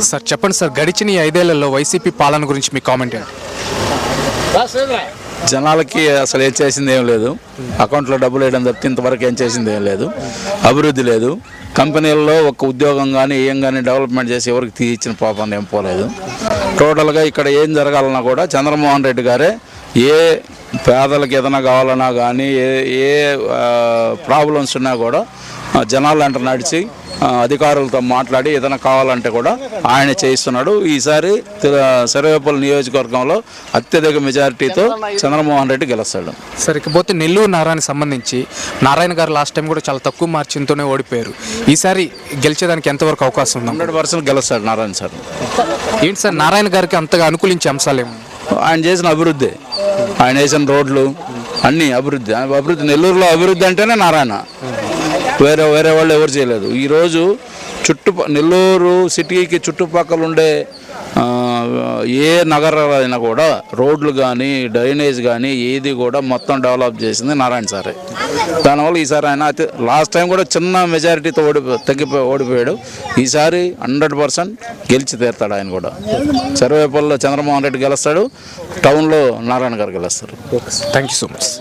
Sir చెప్పండి sir గడిచిన ఈ ఐదేళ్ళలో వైసీపీ పాలన గురించి మీ కామెంట్ జనాలకి అసలు ఏం చేసింది ఏం లేదు. అకౌంట్లో డబ్బులు వేయడం తప్పితే ఇంతవరకు ఏం చేసింది ఏం లేదు. అభివృద్ధి లేదు. కంపెనీల్లో ఒక ఉద్యోగం కానీ ఏం కానీ డెవలప్మెంట్ చేసి ఎవరికి తీయించిన పాపం ఏం పోలేదు. టోటల్గా ఇక్కడ ఏం జరగాలన్నా కూడా చంద్రమోహన్ రెడ్డి గారే ఏ పేదలకు ఏదైనా కావాలన్నా కానీ ఏ ఏ ప్రాబ్లమ్స్ ఉన్నా కూడా జనాలు అంట నడిచి అధికారులతో మాట్లాడి ఏదైనా కావాలంటే కూడా ఆయన చేయిస్తున్నాడు. ఈసారి సర్వేపల్లి నియోజకవర్గంలో అత్యధిక మెజారిటీతో చంద్రమోహన్ రెడ్డి గెలుస్తాడు. సార్ ఇకపోతే నెల్లూరు నారాయణ సంబంధించి నారాయణ గారు లాస్ట్ టైం కూడా చాలా తక్కువ మార్జిన్తోనే ఓడిపోయారు. ఈసారి గెలిచేదానికి ఎంతవరకు అవకాశం ఉంది? హండ్రెడ్ పర్సెంట్ గెలుస్తాడు నారాయణ సార్. ఏంటి సార్ నారాయణ గారికి అంతగా అనుకూలించే అంశాలు ఏమి ఆయన చేసిన అభివృద్ధి ఆయన వేసిన రోడ్లు అన్నీ అభివృద్ధి అభివృద్ధి నెల్లూరులో అభివృద్ధి అంటేనే నారాయణ. వేరే వేరే వాళ్ళు ఎవరు చేయలేదు. ఈరోజు చుట్టు నెల్లూరు సిటీకి చుట్టుపక్కల ఉండే ఏ నగరాలైనా కూడా రోడ్లు కానీ డ్రైనేజ్ కానీ ఏది కూడా మొత్తం డెవలప్ చేసింది నారాయణ సారే. దానివల్ల ఈసారి ఆయన అయితే లాస్ట్ టైం కూడా చిన్న మెజారిటీతో ఓడిపో తగ్గిపోయి ఓడిపోయాడు. ఈసారి హండ్రెడ్ పర్సెంట్ గెలిచి తీరుతాడు ఆయన కూడా. సర్వేపల్లిలో చంద్రమోహన్ రెడ్డి గెలుస్తాడు టౌన్లో నారాయణ గారు గెలుస్తారు. Thank you so much.